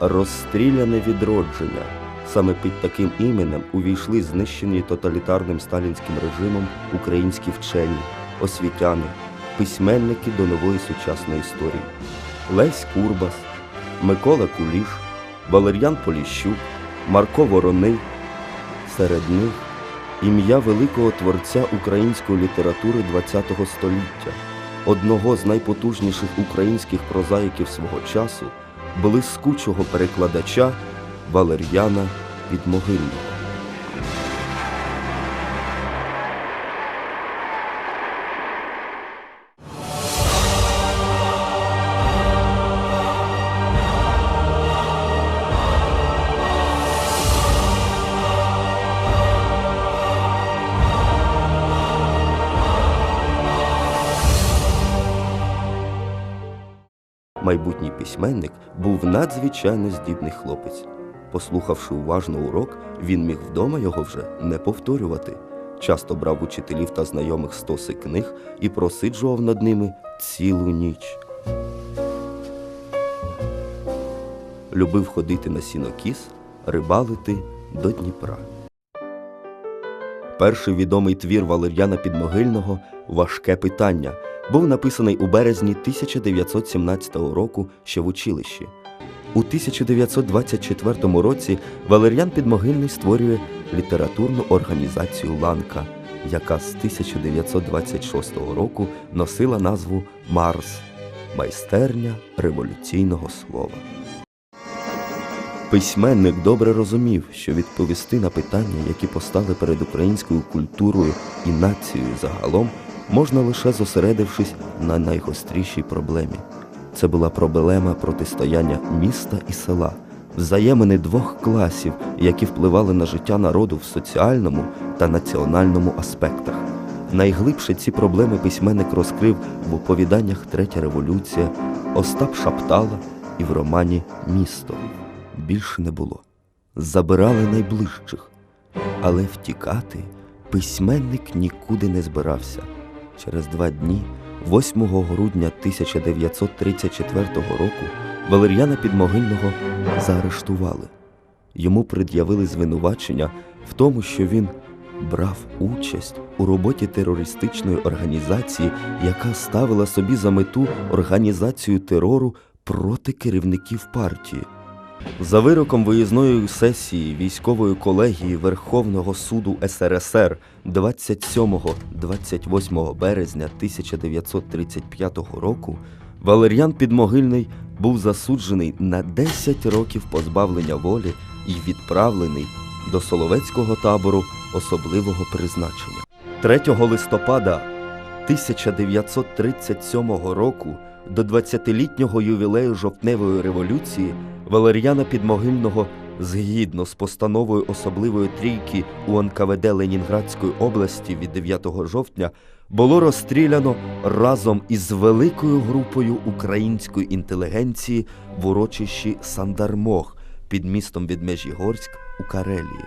Розстріляне відродження. Саме під таким іменем увійшли знищені тоталітарним сталінським режимом українські вчені, освітяни, письменники до нової сучасної історії. Лесь Курбас, Микола Куліш, Валер'ян Поліщук, Марко Вороний. Серед них ім'я великого творця української літератури ХХ століття, одного з найпотужніших українських прозаїків свого часу, блискучого перекладача Валер'яна Підмогильного. Майбутній письменник був надзвичайно здібний хлопець. Послухавши уважно урок, він міг вдома його вже не повторювати. Часто брав учителів та знайомих стоси книг і просиджував над ними цілу ніч. Любив ходити на сінокіс, рибалити до Дніпра. Перший відомий твір Валер'яна Підмогильного Важке питання був написаний у березні 1917 року ще в училищі. У 1924 році Валер'ян Підмогильний створює літературну організацію Ланка, яка з 1926 року носила назву Марс майстерня революційного слова. Письменник добре розумів, що відповісти на питання, які постали перед українською культурою і нацією загалом, можна лише зосередившись на найгострішій проблемі. Це була проблема протистояння міста і села, взаємини двох класів, які впливали на життя народу в соціальному та національному аспектах. Найглибше ці проблеми письменник розкрив в оповіданнях Третя революція, Остап Шаптала і в романі Місто. Більше не було. Забирали найближчих, але втікати письменник нікуди не збирався. Через два дні, 8 грудня 1934 року, Валер'яна Підмогильного заарештували. Йому пред'явили звинувачення в тому, що він брав участь у роботі терористичної організації, яка ставила собі за мету організацію терору проти керівників партії. За вироком виїзної сесії військової колегії Верховного суду СРСР 27-28 березня 1935 року Валер'ян Підмогильний був засуджений на 10 років позбавлення волі і відправлений до Соловецького табору особливого призначення. 3 листопада 1937 року до 20-літнього ювілею жовтневої революції Валер'яна Підмогильного згідно з постановою особливої трійки у НКВД Ленінградської області від 9 жовтня було розстріляно разом із великою групою української інтелігенції в урочищі Сандармох під містом Відмежігорськ у Карелії.